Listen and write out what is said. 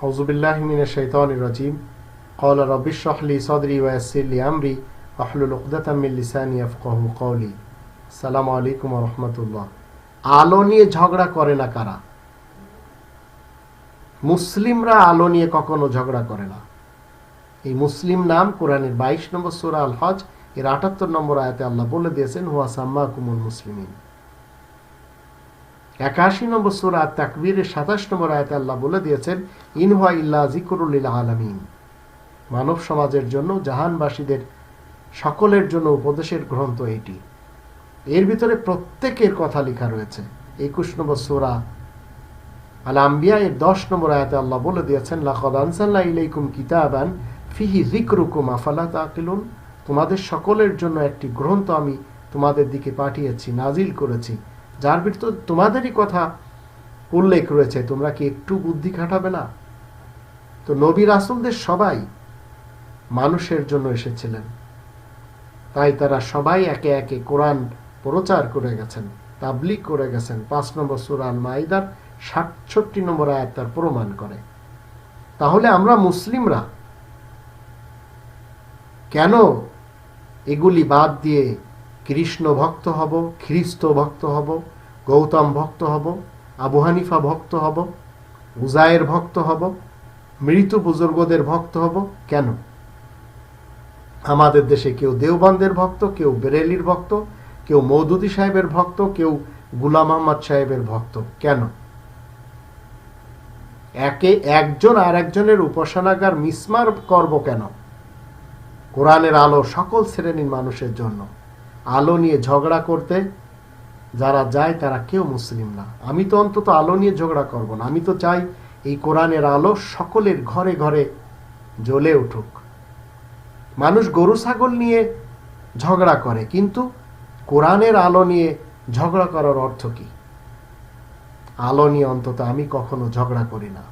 أعوذ بالله من الشيطان الرجيم قال رب اشرح لي صدري ويسر لي أمري واحلل عقدة من لساني يفقهوا قولي السلام عليكم ورحمة الله আলো নিয়ে ঝগড়া করে না কারা মুসলিমরা আলো নিয়ে কখনো ঝগড়া করে না এই মুসলিম নাম কোরআনের বাইশ নম্বর সুরা আল হজ এর আটাত্তর নম্বর আয়াতে আল্লাহ বলে দিয়েছেন হুয়া সাম্মা কুমুল মুসলিমিন একাশি নম্বর সুরা তাকবীরের সাতাশ নম্বর আয়াতে আল্লাহ বলে দিয়েছেন ইনহুয়া ইল্লা জিকরুল্লিল আলমিন। মানব সমাজের জন্য, জাহানবাসীদের সকলের জন্য উপদেশের গ্রন্থ এটি। এর ভিতরে প্রত্যেকের কথা লেখা রয়েছে। একুশ নম্বর সুরা আল আম্বিয়া এর দশ নম্বর আয়াতে আল্লাহ বলে দিয়েছেন, লাকদ আনসাল্লাহ ইলাইকুম কিতাবান ফিহি জিকরুকুম আফালা তাকিলুন? তোমাদের সকলের জন্য একটি গ্রন্থ আমি তোমাদের দিকে পাঠিয়েছি, নাজিল করেছি। যার ভিতর তোমাদেরই কথা উল্লেখ রয়েছে, তোমরা কি একটু বুদ্ধি খাটাবে না? তো নবী রাসুলদের সবাই মানুষের জন্য এসেছিলেন। তাই তারা সবাই একে একে কোরআন প্রচার করে গেছেন তাবলিক করে গেছেন। পাঁচ নম্বর সুরান মাইদার সাতষট্টি নম্বর আয়াত তার প্রমাণ করে। তাহলে আমরা মুসলিমরা কেন এগুলি বাদ দিয়ে কৃষ্ণ ভক্ত হব, খ্রিস্ট ভক্ত হব, গৌতম ভক্ত হব, আবু হানিফা ভক্ত হব উজায়ের ভক্ত হব, মৃত বুজুর্গদের ভক্ত হব। কেন? আমাদের দেশে কেউ দেওবন্দের ভক্ত, কেউ বেরেলির ভক্ত, কেউ মৌদুদি সাহেবের ভক্ত, কেউ গুলাম আহমদ সাহেবের ভক্ত। কেন? একে একজন আর একজনের উপাসনাগার মিসমার করব কেন? কোরআনের আলো সকল শ্রেণির মানুষের জন্য। আলো নিয়ে ঝগড়া করতে, যারা যায় তারা কেউ মুসলিম না। আমি তো অন্তত আলো নিয়ে ঝগড়া করব না। আমি তো চাই এই কোরআনের আলো সকলের ঘরে ঘরে জ্বলে উঠুক। মানুষ গরু, ছাগল নিয়ে ঝগড়া করে, কিন্তু কোরআনের আলো নিয়ে ঝগড়া করার অর্থ কি? আলো নিয়ে অন্তত আমি কখনো ঝগড়া করি না।